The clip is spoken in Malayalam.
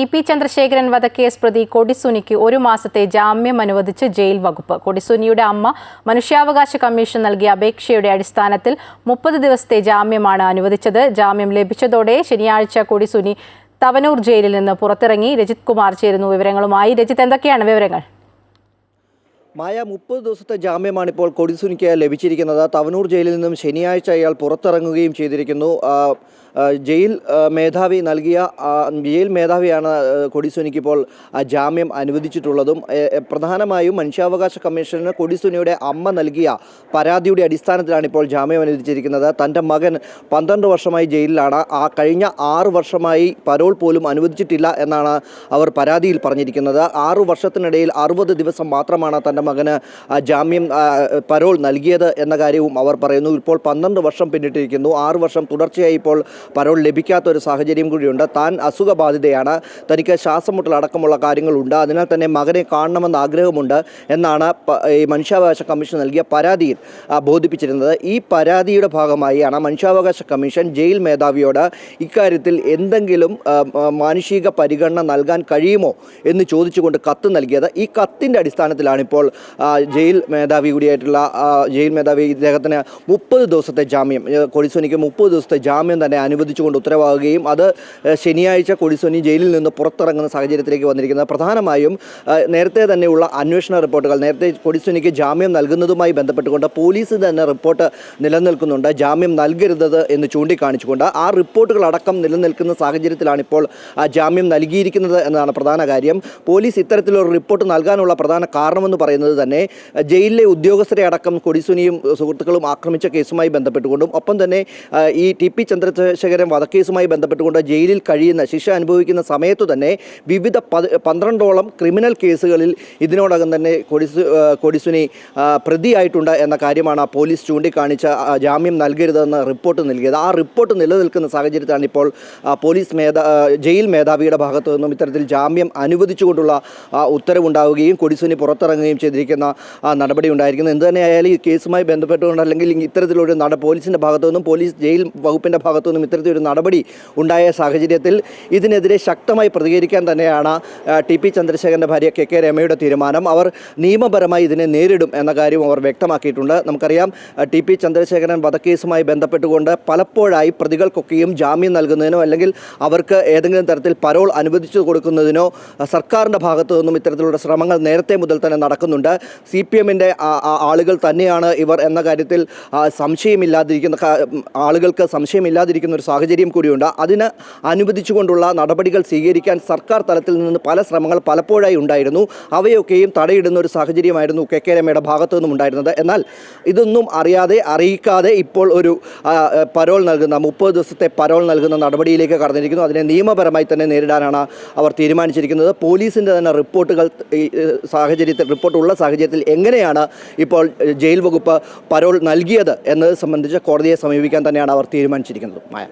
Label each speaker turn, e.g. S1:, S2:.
S1: ടി പി ചന്ദ്രശേഖരൻ വധക്കേസ് പ്രതി കൊടിസുനിക്ക് ഒരു മാസത്തെ ജാമ്യം അനുവദിച്ച് ജയിൽ വകുപ്പ്. കൊടിസുനിയുടെ അമ്മ മനുഷ്യാവകാശ കമ്മീഷൻ നൽകിയ അപേക്ഷയുടെ അടിസ്ഥാനത്തിൽ മുപ്പത് ദിവസത്തെ ജാമ്യമാണ് അനുവദിച്ചത്. ജാമ്യം ലഭിച്ചതോടെ ശനിയാഴ്ച കൊടിസുനി തവനൂർ ജയിലിൽ നിന്ന് പുറത്തിറങ്ങി. രജിത് കുമാർ ചേരുന്നു വിവരങ്ങളുമായി. രജിത് എന്തൊക്കെയാണ് വിവരങ്ങൾ?
S2: മായ മുപ്പത് ദിവസത്തെ ജാമ്യമാണ് ഇപ്പോൾ കൊടിസുനിക്ക് ലഭിച്ചിരിക്കുന്നത്. തവനൂർ ജയിലിൽ നിന്നും ശനിയാഴ്ച അയാൾ പുറത്തിറങ്ങുകയും ചെയ്തിരിക്കുന്നു. ജയിൽ മേധാവി നൽകിയ ജയിൽ മേധാവിയാണ് കൊടിസുനിക്ക് ഇപ്പോൾ ജാമ്യം അനുവദിച്ചിട്ടുള്ളതും. പ്രധാനമായും മനുഷ്യാവകാശ കമ്മീഷന് കൊടിസുനിയുടെ അമ്മ നൽകിയ പരാതിയുടെ അടിസ്ഥാനത്തിലാണ് ഇപ്പോൾ ജാമ്യം അനുവദിച്ചിരിക്കുന്നത്. തന്റെ മകൻ പന്ത്രണ്ട് വർഷമായി ജയിലിലാണ്. ആ കഴിഞ്ഞ ആറ് വർഷമായി പരോൾ പോലും അനുവദിച്ചിട്ടില്ല എന്നാണ് അവർ പരാതിയിൽ പറഞ്ഞിരിക്കുന്നത്. ആറു വർഷത്തിനിടയിൽ അറുപത് ദിവസം മാത്രമാണ് തന്റെ മകന് ജാമ്യം പരോൾ നൽകിയത് എന്ന കാര്യവും അവർ പറയുന്നു. ഇപ്പോൾ പന്ത്രണ്ട് വർഷം പിന്നിട്ടിരിക്കുന്നു. ആറ് വർഷം തുടർച്ചയായി ഇപ്പോൾ പരോൾ ലഭിക്കാത്ത ഒരു സാഹചര്യം കൂടിയുണ്ട്. താൻ അസുഖബാധിതയാണ്. തനിക്ക് ശ്വാസമുട്ടൽ മുട്ടലടക്കമുള്ള കാര്യങ്ങളുണ്ട്. അതിനാൽ തന്നെ മകനെ കാണണമെന്ന് ആഗ്രഹമുണ്ട് എന്നാണ് ഈ മനുഷ്യാവകാശ കമ്മീഷൻ നൽകിയ പരാതിയിൽ ബോധിപ്പിച്ചിരുന്നത്. ഈ പരാതിയുടെ ഭാഗമായാണ് മനുഷ്യാവകാശ കമ്മീഷൻ ജയിൽ മേധാവിയോട് ഇക്കാര്യത്തിൽ എന്തെങ്കിലും മാനുഷിക പരിഗണന നൽകാൻ കഴിയുമോ എന്ന് ചോദിച്ചുകൊണ്ട് കത്ത് നൽകിയത്. ഈ കത്തിന്റെ അടിസ്ഥാനത്തിലാണ് ഇപ്പോൾ ജയിൽ മേധാവി കൂടിയായിട്ടുള്ള ജയിൽ മേധാവി ഇദ്ദേഹത്തിന് മുപ്പത് ദിവസത്തെ ജാമ്യം കൊടിസോനിക്ക് മുപ്പത് ദിവസത്തെ ജാമ്യം തന്നെ അനുവദിച്ചുകൊണ്ട് ഉത്തരവാകുകയും അത് ശനിയാഴ്ച കൊടിസോനി ജയിലിൽ നിന്ന് പുറത്തിറങ്ങുന്ന സാഹചര്യത്തിലേക്ക് വന്നിരിക്കുന്നത്. പ്രധാനമായും നേരത്തെ തന്നെയുള്ള അന്വേഷണ റിപ്പോർട്ടുകൾ നേരത്തെ കൊടിസോനിക്ക് ജാമ്യം നൽകുന്നതുമായി ബന്ധപ്പെട്ടുകൊണ്ട് പോലീസ് തന്നെ റിപ്പോർട്ട് നിലനിൽക്കുന്നുണ്ട്. ജാമ്യം നൽകരുത് എന്ന് ചൂണ്ടിക്കാണിച്ചുകൊണ്ട് ആ റിപ്പോർട്ടുകളടക്കം നിലനിൽക്കുന്ന സാഹചര്യത്തിലാണ് ഇപ്പോൾ ജാമ്യം നൽകിയിരിക്കുന്നത് എന്നതാണ് പ്രധാന കാര്യം. പോലീസ് ഇത്തരത്തിലൊരു റിപ്പോർട്ട് നൽകാനുള്ള പ്രധാന കാരണമെന്ന് പറയുന്നത് തന്നെ ജയിലിലെ ഉദ്യോഗസ്ഥരെ അടക്കം കൊടിസുനിയും സുഹൃത്തുക്കളും ആക്രമിച്ച കേസുമായി ബന്ധപ്പെട്ടുകൊണ്ടും ഒപ്പം തന്നെ ഈ ടി പി ചന്ദ്രശേഖരൻ വധക്കേസുമായി ബന്ധപ്പെട്ടുകൊണ്ട് ജയിലിൽ കഴിയുന്ന ശിക്ഷ അനുഭവിക്കുന്ന സമയത്തു തന്നെ വിവിധ പന്ത്രണ്ടോളം ക്രിമിനൽ കേസുകളിൽ ഇതിനോടകം തന്നെ കൊടിസു കൊടിസുനി പ്രതിയായിട്ടുണ്ട് എന്ന കാര്യമാണ് പോലീസ് ചൂണ്ടിക്കാണിച്ച ജാമ്യം നൽകരുതെന്ന് റിപ്പോർട്ട് നൽകിയത്. ആ റിപ്പോർട്ട് നിലനിൽക്കുന്ന സാഹചര്യത്തിലാണ് ഇപ്പോൾ പോലീസ് മേധാ ജയിൽ മേധാവിയുടെ ഭാഗത്തു നിന്നും ഇത്തരത്തിൽ ജാമ്യം അനുവദിച്ചുകൊണ്ടുള്ള ഉത്തരവുണ്ടാവുകയും കൊടിസുനി പുറത്തിറങ്ങുകയും ചെയ്തിരിക്കുന്ന നടപടി ഉണ്ടായിരിക്കുന്നത് എന്ത് തന്നെയായാലും ഈ കേസുമായി ബന്ധപ്പെട്ടുകൊണ്ട് അല്ലെങ്കിൽ ഇത്തരത്തിലൊരു നട പോലീസിന്റെ ഭാഗത്തു നിന്നും പോലീസ് ജയിൽ വകുപ്പിന്റെ ഭാഗത്തു നിന്നും ഇത്തരത്തിലൊരു നടപടി ഉണ്ടായ സാഹചര്യത്തിൽ ഇതിനെതിരെ ശക്തമായി പ്രതികരിക്കാൻ തന്നെയാണ് ടി പി ചന്ദ്രശേഖരന്റെ ഭാര്യ കെ കെ രമയുടെ തീരുമാനം. അവർ നിയമപരമായി ഇതിനെ നേരിടും എന്ന കാര്യം അവർ വ്യക്തമാക്കിയിട്ടുണ്ട്. നമുക്കറിയാം ടി പി ചന്ദ്രശേഖരൻ വധക്കേസുമായി ബന്ധപ്പെട്ടുകൊണ്ട് പലപ്പോഴായി പ്രതികൾക്കൊക്കെയും ജാമ്യം നൽകുന്നതിനോ അല്ലെങ്കിൽ അവർക്ക് ഏതെങ്കിലും തരത്തിൽ പരോൾ അനുവദിച്ചു കൊടുക്കുന്നതിനോ സർക്കാരിന്റെ ഭാഗത്തു നിന്നും ഇത്തരത്തിലുള്ള ശ്രമങ്ങൾ നേരത്തെ മുതൽ തന്നെ നടക്കുന്നുണ്ട്. സി പി എമ്മിന്റെ ആളുകൾ തന്നെയാണ് ഇവർ എന്ന കാര്യത്തിൽ സംശയമില്ലാതിരിക്കുന്ന ആളുകൾക്ക് സംശയമില്ലാതിരിക്കുന്ന ഒരു സാഹചര്യം കൂടിയുണ്ട്. അതിന് അനുവദിച്ചുകൊണ്ടുള്ള നടപടികൾ സ്വീകരിക്കാൻ സർക്കാർ തലത്തിൽ നിന്ന് പല ശ്രമങ്ങൾ പലപ്പോഴായി ഉണ്ടായിരുന്നു. അവയൊക്കെയും തടയിടുന്ന ഒരു സാഹചര്യമായിരുന്നു കെ കെ രമയുടെ ഭാഗത്തു നിന്നും ഉണ്ടായിരുന്നത്. എന്നാൽ ഇതൊന്നും അറിയാതെ അറിയിക്കാതെ ഇപ്പോൾ ഒരു പരോൾ നൽകുന്ന മുപ്പത് ദിവസത്തെ പരോൾ നൽകുന്ന നടപടിയിലേക്ക് കടന്നിരിക്കുന്നു. അതിനെ നിയമപരമായി തന്നെ നേരിടാനാണ് അവർ തീരുമാനിച്ചിരിക്കുന്നത്. പോലീസിന്റെ തന്നെ റിപ്പോർട്ടുകൾ സാഹചര്യത്തിൽ റിപ്പോർട്ടുള്ള സാഹചര്യത്തിൽ എങ്ങനെയാണ് ഇപ്പോൾ ജയിൽ വകുപ്പ് പരോൾ നൽകിയത് എന്നത് സംബന്ധിച്ച് കോടതിയെ സമീപിക്കാൻ തന്നെയാണ് അവർ തീരുമാനിച്ചിരിക്കുന്നത്. മായ.